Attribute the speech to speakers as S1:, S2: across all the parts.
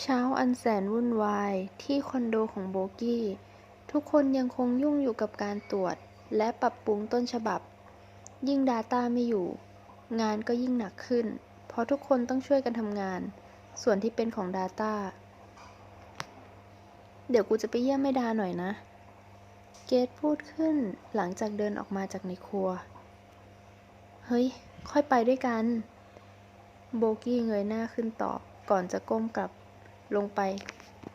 S1: เช้าอันแสนวุ่นวายที่คอนโดของโบกี้ ทุกคนยังคงยุ่งอยู่กับการตรวจ และปรับปรุงต้นฉบับ ยิ่ง Data ไม่อยู่ งานก็ยิ่งหนักขึ้น เพราะทุกคนต้องช่วยกันทำงาน ส่วนที่เป็นของ Data เดี๋ยวกูจะไปเยี่ยมแม่ดาหน่อยนะ เกตพูดขึ้นหลังจากเดินออกมาจากในครัว เฮ้ย ค่อยไปด้วยกัน โบกี้เงยหน้าขึ้นตอบก่อนจะก้มกลับ ลงไป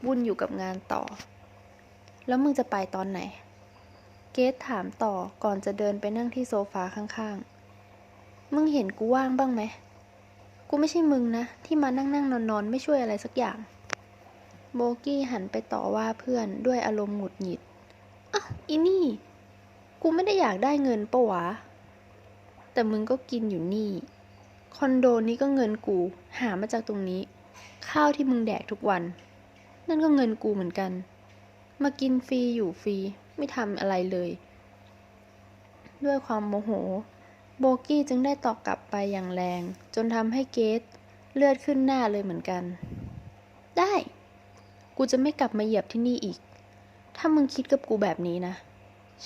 S1: วุ่นอยู่กับงานต่อ แล้วมึงจะไปตอนไหน เกตถามต่อก่อนจะเดินไปนั่งที่โซฟาข้างๆ มึงเห็นกูว่างบ้างไหม กูไม่ใช่มึงนะ ที่มานั่งนั่งนอนนอนไม่ช่วยอะไรสักอย่าง โบกี้หันไปต่อว่าเพื่อนด้วยอารมณ์หงุดหงิดอ้าวอีนี่ กูไม่ได้อยากได้เงินปะวะ แต่มึงก็กินอยู่นี่ คอนโดนี้ก็เงินกู หามาจากตรงนี้ ข้าวที่มึงแดกทุกวัน นั่นก็เงินกูเหมือนกัน มากินฟรีอยู่ฟรีไม่ทำอะไรเลย ด้วยความโมโห โบกี้จึงได้ตอบกลับไปอย่างแรง จนทำให้เกตเลือดขึ้นหน้าเลยเหมือนกัน ได้ กูจะไม่กลับมาเหยียบที่นี่อีก ถ้ามึงคิดกับกูแบบนี้นะ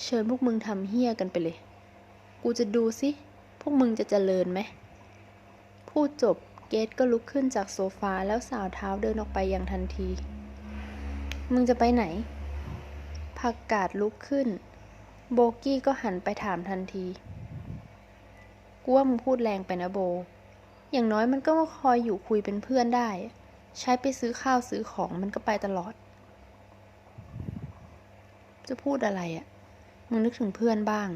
S1: เชิญพวกมึงทำเฮี้ยกันไปเลย กูจะดูสิ พวกมึงจะเจริญไหม พูดจบ เกตก็ลุกขึ้นจากโซฟาแล้วสาวเท้าเดินออกไปอย่างทันที มึงจะไปไหน ผักกาดลุกขึ้น โบกี้ก็หันไปถามทันทีกูว่ามึงพูดแรงไปนะโบ อย่างน้อยมันก็มาคอยอยู่คุยเป็นเพื่อนได้ ใช้ไปซื้อข้าวซื้อของมันก็ไปตลอด จะพูดอะไรอะ่ะ มึงนึกถึงเพื่อนบ้าง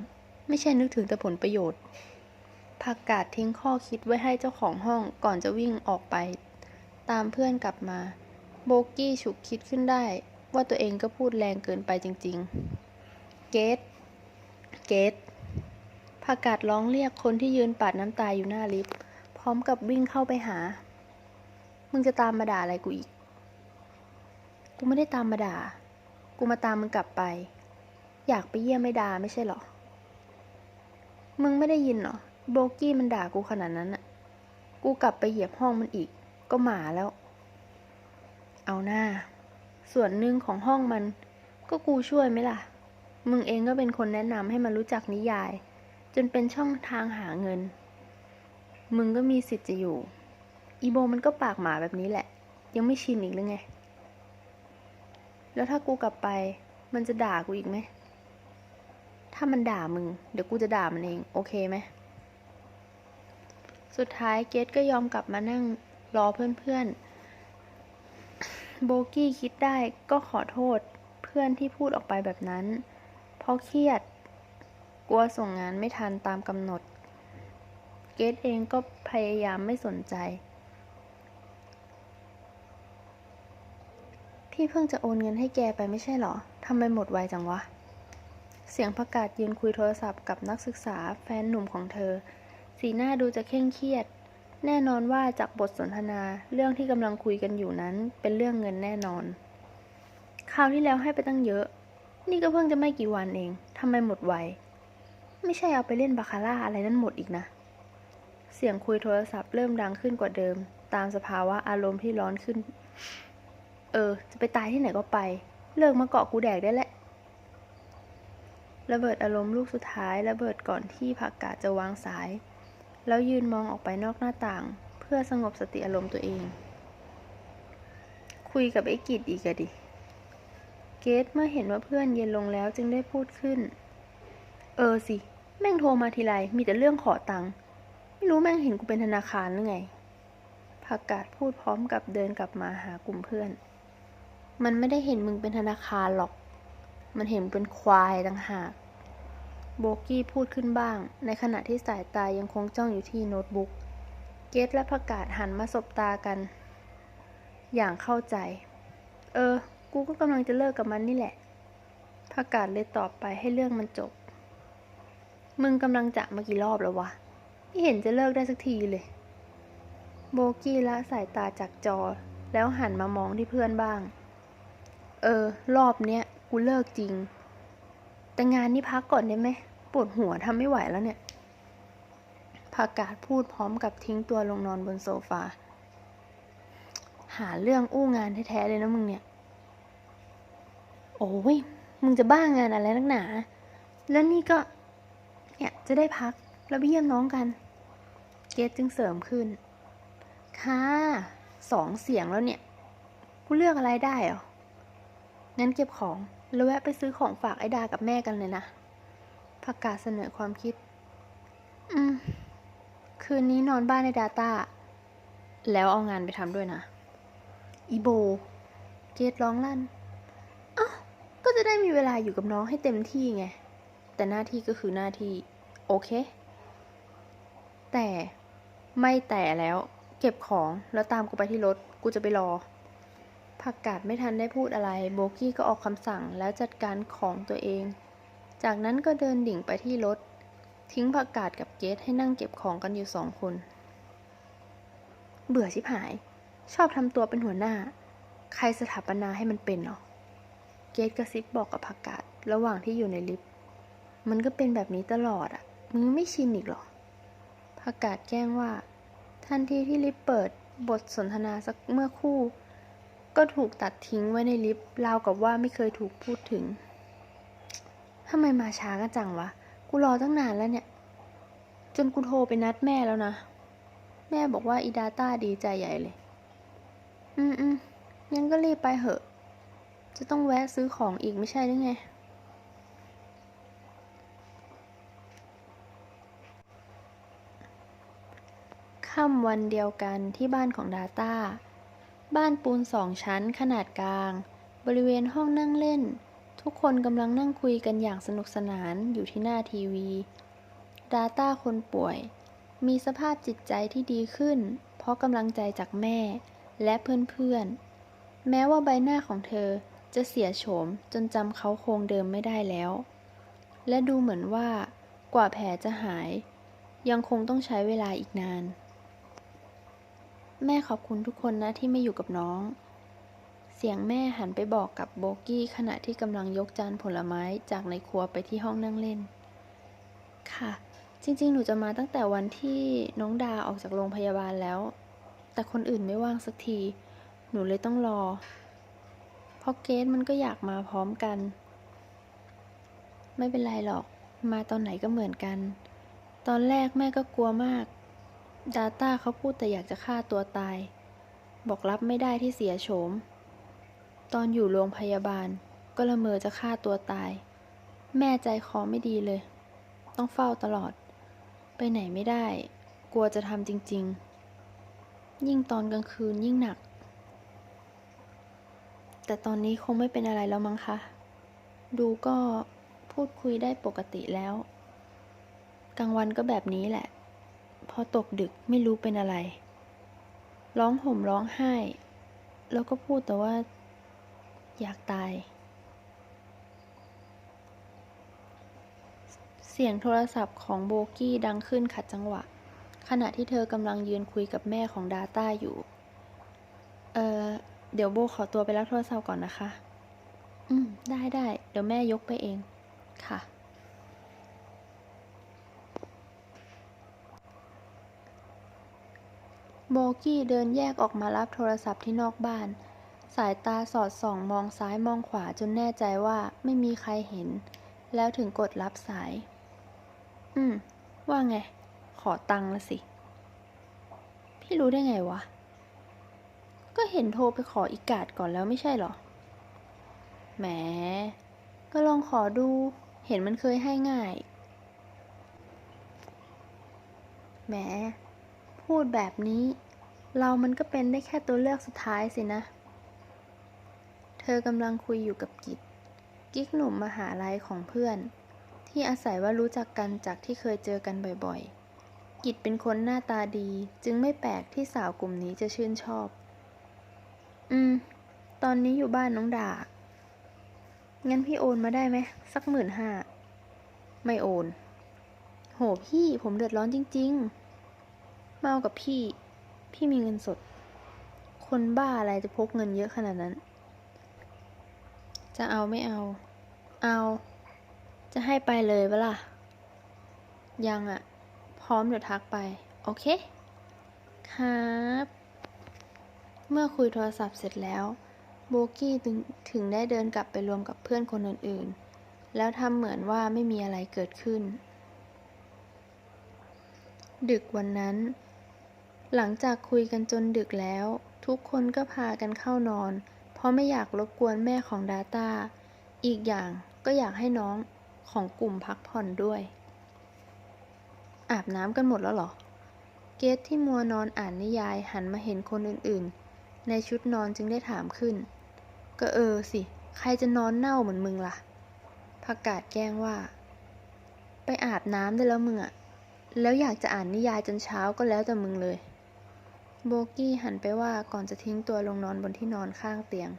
S1: ไม่ใช่นึกถึงแต่ผลประโยชน์ ผักกาดทิ้งข้อคิดไว้ให้เจ้าของห้องก่อนจะวิ่งออกไป ตามเพื่อนกลับมา โบกี้ฉุกคิดขึ้นได้ ว่าตัวเองก็พูดแรงเกินไปจริง ๆ เกตเกตผักกาดร้องเรียกคนที่ยืนปาดน้ำตาอยู่หน้าลิฟต์พร้อมกับวิ่งเข้าไปหา มึงจะตามมาด่าอะไรกูอีก กูไม่ได้ตามมาด่า กูมาตามมึงกลับไป อยากไปเยี่ยมไม่ด่าไม่ใช่หรอ มึงไม่ได้ยินเหรอ โบกี้มันด่ากูขนาดนั้นอะกูกลับไปเหยียบห้องมันอีก ก็หมาแล้ว เอาหน้า ส่วนหนึ่งของห้องมัน ก็กูช่วยไหมล่ะ มึงเองก็เป็นคนแนะนำให้มันรู้จักนิยาย จนเป็นช่องทางหาเงิน มึงก็มีสิทธิ์จะอยู่ อีโบมันก็ปากหมาแบบนี้แหละ ยังไม่ชินอีกหรือไง แล้วถ้ากูกลับไป มันจะด่ากูอีกไหม ถ้ามันด่ามึง เดี๋ยวกูจะด่ามันเอง โอเคไหม สุดท้ายเกตก็ยอมกลับมานั่งรอเพื่อนๆ โบกี้คิดได้ก็ขอโทษเพื่อนที่พูดออกไปแบบนั้น เพราะเครียด กลัวส่งงานไม่ทันตามกำหนด เกตเองก็พยายามไม่สนใจ พี่เพิ่งจะโอนเงินให้แกไปไม่ใช่หรอ ทำไมหมดไวจังวะ เสียงประกาศยืนคุยโทรศัพท์กับนักศึกษาแฟนหนุ่มของเธอ สีหน้าดูจะเคร่งเครียด แน่นอนว่าจากบทสนทนาเรื่องที่กำลังคุยกันอยู่นั้น เป็นเรื่องเงินแน่นอน คราวที่แล้วให้ไปตั้งเยอะ นี่ก็เพิ่งจะไม่กี่วันเองทำไมหมดไว ไม่ใช่เอาไปเล่นบาคาร่าอะไรนั่นหมดอีกนะ เสียงคุยโทรศัพท์เริ่มดังขึ้นกว่าเดิม ตามสภาวะอารมณ์ที่ร้อนขึ้น เออ จะไปตายที่ไหนก็ไป เลิกมาเกาะกูแดกได้แล้วระเบิดอารมณ์ลูกสุดท้ายระเบิดก่อนที่ผักกาดจะวางสาย แล้วยืนมองออกไปนอกหน้าต่าง เพื่อสงบสติอารมณ์ตัวเอง คุยกับไอ้กิจอีกอะดิ เกตเมื่อเห็นว่าเพื่อนเย็นลงแล้วจึงได้พูดขึ้น เออสิ แม่งโทรมาทีไรมีแต่เรื่องขอตังค์ไม่รู้แม่งเห็นกูเป็นธนาคารหรือไงผักกาดพูดพร้อมกับเดินกลับมาหากลุ่มเพื่อน มันไม่ได้เห็นมึงเป็นธนาคารหรอก มันเห็นเป็นควายต่างหาก โบกี้พูดขึ้นบ้าง ในขณะที่สายตายังคงจ้องอยู่ที่โน้ตบุ๊ก เกตและประกาศหันมาสบตากัน อย่างเข้าใจ เออ กูก็กำลังจะเลิกกับมันนี่แหละประกาศเลยตอบไปให้เรื่องมันจบ มึงกำลังจะมากี่รอบแล้ววะไม่เห็นจะเลิกได้สักทีเลย โบกี้ละสายตาจากจอ แล้วหันมามองที่เพื่อนบ้าง เออ รอบเนี้ยกูเลิกจริง แต่งานนี้พักก่อนได้ไหมปวดหัวทำไม่ไหวแล้วเนี่ยผากาศพูดพร้อมกับทิ้งตัวลงนอนบนโซฟา หาเรื่องอู้งานแท้ๆเลยนะมึงเนี่ย โอ้ย มึงจะบ้างานอะไรนักหนา แล้วนี่ก็ เนี่ย จะได้พักแล้วไปเยี่ยมน้องกัน เกตจึงเสริมขึ้น ค่ะ สองเสียงแล้วเนี่ย กูเลือกอะไรได้เหรอ งั้นเก็บของ แล้วแวะไปซื้อของฝากไอ้ดากับแม่กันเลยนะผักกาศเสนอความคิด อืม คืนนี้นอนบ้านในดาตาแล้วเอางานไปทำด้วยนะ อีโบเกตร้องลั่นอ้าวก็จะได้มีเวลาอยู่กับน้องให้เต็มที่ไง แต่หน้าที่ก็คือหน้าที่ โอเค แต่ไม่แต่แล้ว เก็บของแล้วตามกูไปที่รถ กูจะไปรอ ผักกาดไม่ทันได้พูดอะไร โบกี้ก็ออกคำสั่งแล้วจัดการของตัวเอง จากนั้นก็เดินดิ่งไปที่รถ ทิ้งผักกาดกับเกตให้นั่งเก็บของกันอยู่สองคน เบื่อชิบหาย ชอบทำตัวเป็นหัวหน้า ใครสถาปนาให้มันเป็นเนาะเกตกระซิบบอกกับผักกาดระหว่างที่อยู่ในลิฟต์ มันก็เป็นแบบนี้ตลอดอะ่ะ มึงไม่ชินอีกหรอผักกาดแกล้งว่า ทันทีที่ลิฟต์เปิดบทสนทนาสักเมื่อคู่ ก็ถูกตัดทิ้งไว้ในลิฟต์ราวกับว่าไม่เคยถูกพูดถึงทำไมมาช้ากันจังวะ กูรอตั้งนานแล้วเนี่ย จนกูโทรไปนัดแม่แล้วนะ แม่บอกว่าอีดาต้าดีใจใหญ่เลย อืมอืมงั้นก็รีบไปเหอะ จะต้องแวะซื้อของอีกไม่ใช่หรือไง ค่ำวันเดียวกันที่บ้านของดาต้า บ้านปูนสองชั้นขนาดกลาง บริเวณห้องนั่งเล่น ทุกคนกำลังนั่งคุยกันอย่างสนุกสนานอยู่ที่หน้าทีวีดาต้าคนป่วย มีสภาพจิตใจที่ดีขึ้น เพราะกำลังใจจากแม่และเพื่อนๆ แม้ว่าใบหน้าของเธอจะเสียโฉมจนจำเขาโครงเดิมไม่ได้แล้ว และดูเหมือนว่ากว่าแผลจะหาย ยังคงต้องใช้เวลาอีกนาน แม่ขอบคุณทุกคนนะที่ไม่อยู่กับน้อง เสียงแม่หันไปบอกกับโบกี้ขณะที่กำลังยกจานผลไม้จากในครัวไปที่ห้องนั่งเล่น ค่ะ จริง ๆ หนูจะมาตั้งแต่วันที่น้องดาออกจากโรงพยาบาลแล้ว แต่คนอื่นไม่ว่างสักที หนูเลยต้องรอ เพราะเกสมันก็อยากมาพร้อมกัน ไม่เป็นไรหรอก มาตอนไหนก็เหมือนกัน ตอนแรกแม่ก็กลัวมาก ดาต้าเขาพูดแต่อยากจะฆ่าตัวตาย บอกรับไม่ได้ที่เสียโฉม ตอนอยู่โรงพยาบาล ก็ละเมอจะฆ่าตัวตาย แม่ใจคอไม่ดีเลย ต้องเฝ้าตลอด ไปไหนไม่ได้ กลัวจะทำจริง ๆ ยิ่งตอนกลางคืนยิ่งหนัก แต่ตอนนี้คงไม่เป็นอะไรแล้วมั้งคะ ดูก็พูดคุยได้ปกติแล้ว กลางวันก็แบบนี้แหละ พอตกดึกไม่รู้เป็นอะไร ร้องห่มร้องไห้ แล้วก็พูดแต่ว่า อยากตาย เสียงโทรศัพท์ของโบกี้ดังขึ้นขัดจังหวะ ขณะที่เธอกำลังยืนคุยกับแม่ของดาต้าอยู่ เออเดี๋ยวโบขอตัวไปรับโทรศัพท์ก่อนนะคะ อืม ได้ได้ เดี๋ยวแม่ยกไปเอง ค่ะ โบกี้เดินแยกออกมารับโทรศัพท์ที่นอกบ้าน สายตาสอดส่องมองซ้ายมองขวาจนแน่ใจว่าไม่มีใครเห็น แล้วถึงกดรับสาย อืม ว่าไง ขอตังค์ละสิ พี่รู้ได้ไงวะ ก็เห็นโทรไปขออีกกาดก่อนแล้วไม่ใช่เหรอ แหม ก็ลองขอดู เห็นมันเคยให้ง่าย แหม พูดแบบนี้ เรามันก็เป็นได้แค่ตัวเลือกสุดท้ายสินะ เธอกำลังคุยอยู่กับกิจกิ๊กหนุ่มมหาลัยของเพื่อน ที่อาศัยว่ารู้จักกันจากที่เคยเจอกันบ่อยๆ กิจเป็นคนหน้าตาดี จึงไม่แปลกที่สาวกลุ่มนี้จะชื่นชอบ อืม ตอนนี้อยู่บ้านน้องดางั้นพี่โอนมาได้ไหมสักหมื่นห้า ไม่โอน โหพี่ผมเดือดร้อนจริง ๆ เมากับพี่ พี่มีเงินสด คนบ้าอะไรจะพกเงินเยอะขนาดนั้น จะเอาไม่เอา เอา จะให้ไปเลยปะล่ะ ยังอะพร้อมเดี๋ยวทักไป โอเค ครับ เมื่อคุยโทรศัพท์เสร็จแล้ว โบกี้ถึงถึงได้เดินกลับไปรวมกับเพื่อนคนอื่นๆ แล้วทำเหมือนว่าไม่มีอะไรเกิดขึ้นดึกวันนั้น หลังจากคุยกันจนดึกแล้ว ทุกคนก็พากันเข้านอน เพราะไม่อยากรบกวนแม่ของดาต้า อีกอย่างก็อยากให้น้องของกลุ่มพักผ่อนด้วย อาบน้ำกันหมดแล้วเหรอ เกตที่มัวนอนอ่านนิยายหันมาเห็นคนอื่นๆ ในชุดนอนจึงได้ถามขึ้น ก็เออสิ ใครจะนอนเน่าเหมือนมึงล่ะผักกาดแกล้งว่า ไปอาบน้ำได้แล้วมึงอะแล้วอยากจะอ่านนิยายจนเช้าก็แล้วแต่มึงเลย โบกี้หันไปว่าก่อนจะทิ้งตัวลงนอนบนที่นอนข้างเตียง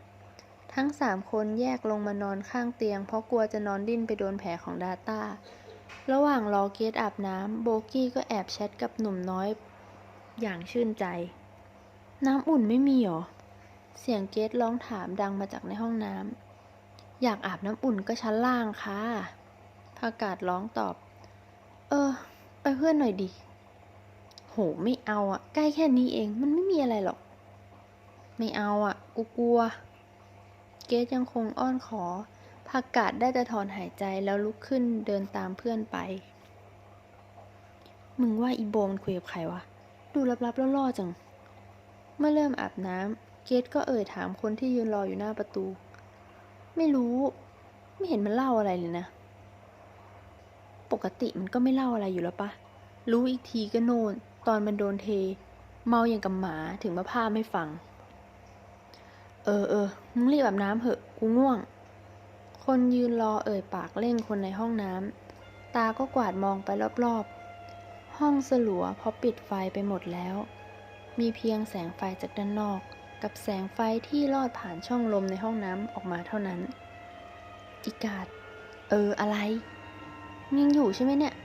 S1: ทั้งสามคนแยกลงมานอนข้างเตียง เพราะกลัวจะนอนดิ้นไปโดนแผลของดาต้า ระหว่างรอเกตอาบน้ำโบกี้ก็แอบแชทกับหนุ่มน้อย อย่างชื่นใจ น้ำอุ่นไม่มีหรอ เสียงเกตร้องถามดังมาจากในห้องน้ำอยากอาบน้ำอุ่นก็ชั้นล่างค่ะ พากาศร้องตอบ เออ ไปเพื่อนหน่อยดิ หไม่เอาอะใกล้แค่นี้เอง มันไม่มีอะไรหรอก ไม่เอาอะกูกลัว เกตยังคงอ้อนขอพากาศได้แต่ถอนหายใจแล้วลุกขึ้นเดินตามเพื่อนไป มึงว่าอีโบมันคุยกับใครวะ ดูลับๆล่อๆจัง เมื่อเริ่มอาบน้ำเกตก็เอ่ยถามคนที่ยืนรออยู่หน้าประตู ไม่รู้ ไม่เห็นมันเล่าอะไรเลยนะ ปกติมันก็ไม่เล่าอะไรอยู่แล้วปะรู้อีกทีก็โน่น ตอนมันโดนเท เมาอย่างกับหมาถึงมาพาไม่ฟัง เออเออมึงรีบอาบน้ำเหอะ กูง่วง คนยืนรอเอ่ยปากเร่งคนในห้องน้ำ ตาก็กวาดมองไปรอบๆ ห้องสลัวเพราะปิดไฟไปหมดแล้ว มีเพียงแสงไฟจากด้านนอก กับแสงไฟที่ลอดผ่านช่องลมในห้องน้ำออกมาเท่านั้น อีกาด เอออะไรยังอยู่ใช่ไหมเนี่ย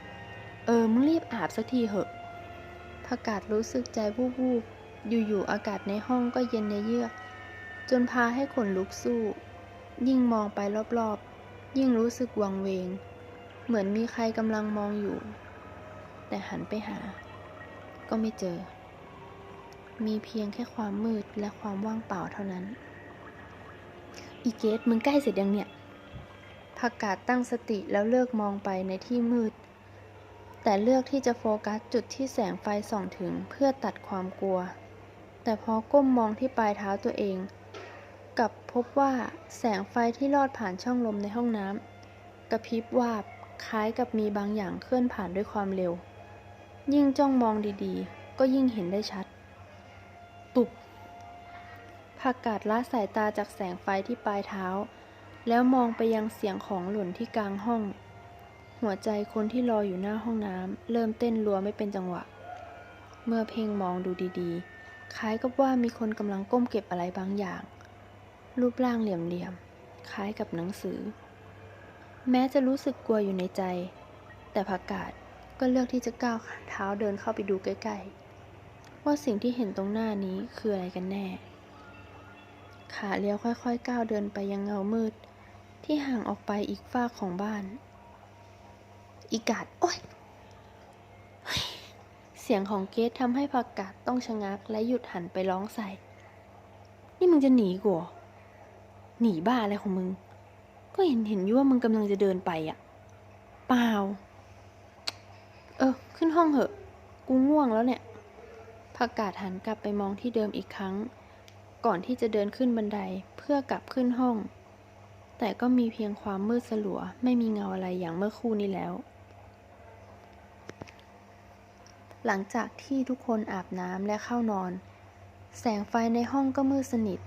S1: เออ มึงรีบอาบสักทีเหอะ พากาศรู้สึกใจวูบๆอยู่ๆอากาศในห้องก็เย็นในเยือก จนพาให้ขนลุกสู้ ยิ่งมองไปรอบๆ ยิ่งรู้สึกวังเวง เหมือนมีใครกำลังมองอยู่ แต่หันไปหา ก็ไม่เจอ มีเพียงแค่ความมืดและความว่างเปล่าเท่านั้น อีเกตมึงใกล้เสร็จยังเนี่ยผักกาดตั้งสติแล้วเลือกมองไปในที่มืด แต่เลือกที่จะโฟกัสจุดที่แสงไฟส่องถึงเพื่อตัดความกลัว แต่พอก้มมองที่ปลายเท้าตัวเองกลับพบว่าแสงไฟที่ลอดผ่านช่องลมในห้องน้ำกระพริบวาบคล้ายกับมีบางอย่างเคลื่อนผ่านด้วยความเร็ว ยิ่งจ้องมองดีๆ ก็ยิ่งเห็นได้ชัด ตุบผักกาดละสายตาจากแสงไฟที่ปลายเท้า แล้วมองไปยังเสียงของหล่นที่กลางห้อง หัวใจคนที่รออยู่หน้าห้องน้ำเริ่มเต้นรัวไม่เป็นจังหวะ เมื่อเพ่งมองดูดีๆ คล้ายกับว่ามีคนกำลังก้มเก็บอะไรบางอย่าง รูปร่างเหลี่ยมๆ คล้ายกับหนังสือ แม้จะรู้สึกกลัวอยู่ในใจ แต่ผักกาดก็เลือกที่จะก้าวเท้าเดินเข้าไปดูใกล้ๆ ว่าสิ่งที่เห็นตรงหน้านี้คืออะไรกันแน่ ขาเลี้ยวค่อยๆ ก้าวเดินไปยังเงามืด ที่ห่างออกไปอีกฝ้าของบ้าน อีกาดโอ๊ยเฮ้ยเสียงของเกตทำให้ผักกาดต้องชะงักและหยุดหันไปร้องใส่ นี่มึงจะหนีกูหรอหนีบ้าอะไรของมึง ก็เห็นเห็นอยู่ว่ามึงกำลังจะเดินไปอะเปล่า เออ ขึ้นห้องเหอะ กูง่วงแล้วเนี่ยผักกาดหันกลับไปมองที่เดิมอีกครั้ง ก่อนที่จะเดินขึ้นบันไดเพื่อกลับขึ้นห้อง แต่ก็มีเพียงความมืดสลัว ไม่มีเงาอะไรอย่างเมื่อคู่นี้แล้ว หลังจากที่ทุกคนอาบน้ำและเข้านอน แสงไฟในห้องก็มืดสนิท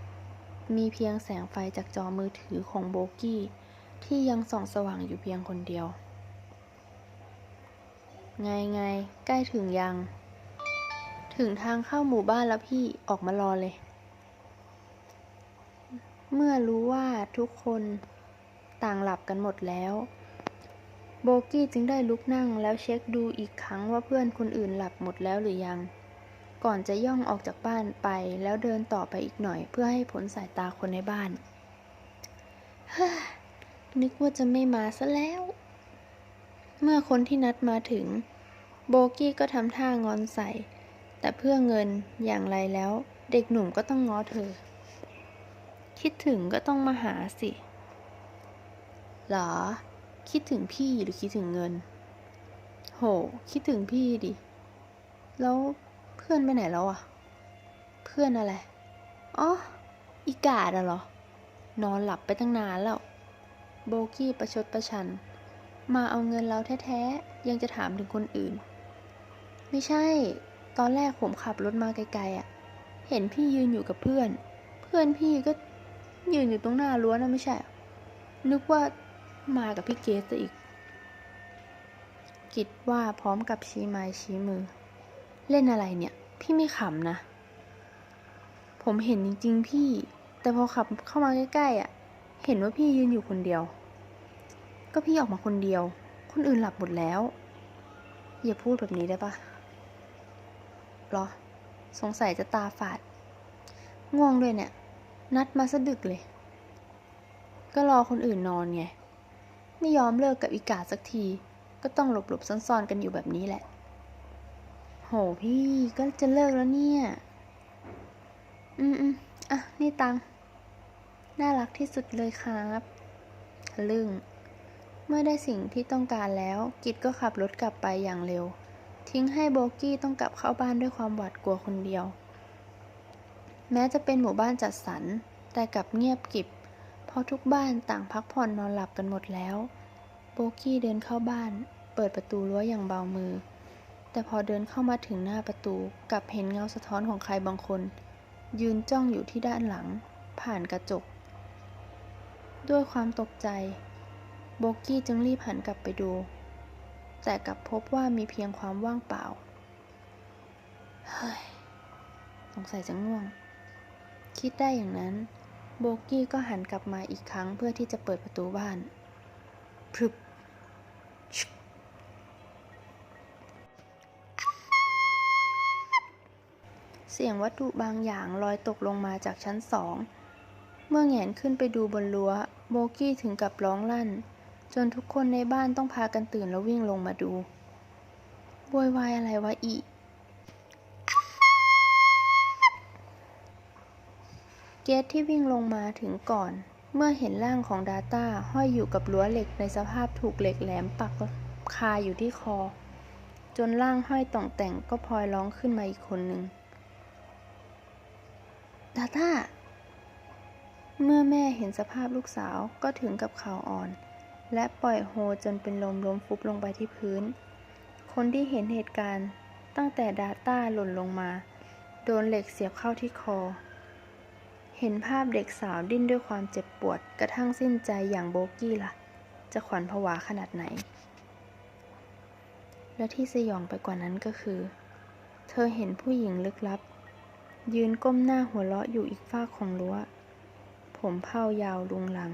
S1: มีเพียงแสงไฟจากจอมือถือของโบกี้ ที่ยังส่องสว่างอยู่เพียงคนเดียว ไงไงใกล้ถึงยัง ถึงทางเข้าหมู่บ้านแล้วพี่ออกมารอเลย เมื่อรู้ว่าทุกคนต่างหลับกันหมดแล้ว โบกี้จึงได้ลุกนั่งแล้วเช็คดูอีกครั้งว่าเพื่อนคนอื่นหลับหมดแล้วหรือยัง ก่อนจะย่องออกจากบ้านไปแล้วเดินต่อไปอีกหน่อย เพื่อให้พ้นสายตาคนในบ้านฮ่านึกว่าจะไม่มาซะแล้ว เมื่อคนที่นัดมาถึง โบกี้ก็ทำท่างอนใส่ แต่เพื่อเงินอย่างไรแล้ว เด็กหนุ่มก็ต้องง้อเธอ คิดถึงก็ต้องมาหาสิ หรอ คิดถึงพี่หรือคิดถึงเงิน โห คิดถึงพี่ดิ แล้วเพื่อนไปไหนแล้วอะ เพื่อนอะไร อ๋อ อีกาดอะเหรอ นอนหลับไปตั้งนานแล้ว โบกี้ประชดประชัน มาเอาเงินเราแท้ๆ ยังจะถามถึงคนอื่น ไม่ใช่ ตอนแรกผมขับรถมาไกลๆอะ่ะ เห็นพี่ยืนอยู่กับเพื่อน เพื่อนพี่ก็ยืนอยู่ตรงหน้ารั้วนะไม่ใช่ นึกว่า มากับพี่เกสอีก กิดว่าพร้อมกับชี้ไม้ชี้มือ เล่นอะไรเนี่ย พี่ไม่ขำนะ ผมเห็นจริง ๆ พี่ แต่พอขับเข้ามาใกล้ๆอะ เห็นว่าพี่ยืนอยู่คนเดียว ก็พี่ออกมาคนเดียว คนอื่นหลับหมดแล้ว อย่าพูดแบบนี้ได้ปะหรอ สงสัยจะตาฝาด ง่วงด้วยเนี่ย นัดมาสะดึกเลย ก็รอคนอื่นนอนไง ไม่ยอมเลิกกับอีกาสักที ก็ต้องหลบๆซ่อนๆกันอยู่แบบนี้แหละ โหพี่ก็จะเลิกแล้วเนี่ย อืมอืมอะ นี่ตัง น่ารักที่สุดเลยครับลึ่ง เมื่อได้สิ่งที่ต้องการแล้ว กิจก็ขับรถกลับไปอย่างเร็ว ทิ้งให้โบกี้ต้องกลับเข้าบ้านด้วยความหวาดกลัวคนเดียว แม้จะเป็นหมู่บ้านจัดสรร แต่กลับเงียบกิบ ราะทุกบ้านต่างพักผ่อนนอนหลับกันหมดแล้ว โบกี้เดินเข้าบ้าน เปิดประตูรั้วอย่างเบามือ แต่พอเดินเข้ามาถึงหน้าประตูกลับเห็นเงาสะท้อนของใครบางคน ยืนจ้องอยู่ที่ด้านหลัง ผ่านกระจก ด้วยความตกใจ โบกี้จึงรีบหันกลับไปดู แต่กลับพบว่ามีเพียงความว่างเปล่า เฮ้ย สงสัยจะง่วง คิดได้อย่างนั้น โบกี้ก็หันกลับมาอีกครั้งเพื่อที่จะเปิดประตูบ้านพรึบเสียงวัตถุบางอย่างลอยตกลงมาจากชั้นสอง เมื่อแงนขึ้นไปดูบนรั้ว โบกี้ถึงกับร้องลั่น จนทุกคนในบ้านต้องพากันตื่นแล้ววิ่งลงมาดูโวยวายอะไรวะอี เกตที่วิ่งลงมาถึงก่อน เมื่อเห็นร่างของดาต้าห้อยอยู่กับรั้วเหล็กในสภาพถูกเหล็กแหลมปักคาอยู่ที่คอ จนร่างห้อยต่องแต่งก็พลอยร้องขึ้นมาอีกคนหนึ่งดาต้า เมื่อแม่เห็นสภาพลูกสาวก็ถึงกับข่าวอ่อน และปล่อยโฮจนเป็นลมล้มฟุบลงไปที่พื้น คนที่เห็นเหตุการณ์ตั้งแต่ดาต้าหล่นลงมา โดนเหล็กเสียบเข้าที่คอ เห็นภาพเด็กสาวดิ้นด้วยความเจ็บปวด กระทั่งสิ้นใจอย่างโบกี้ล่ะ จะขวัญผวาขนาดไหน และที่สยองไปกว่านั้นก็คือ เธอเห็นผู้หญิงลึกลับ ยืนก้มหน้าหัวเราะอยู่อีกฝากของรั้ว ผมเผายาวลุงลัง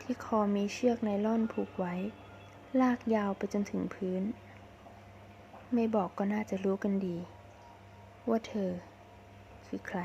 S1: ที่คอมีเชือกไนล่อนผูกไว้ ลากยาวไปจนถึงพื้น ไม่บอกก็น่าจะรู้กันดี ว่าเธอคือใคร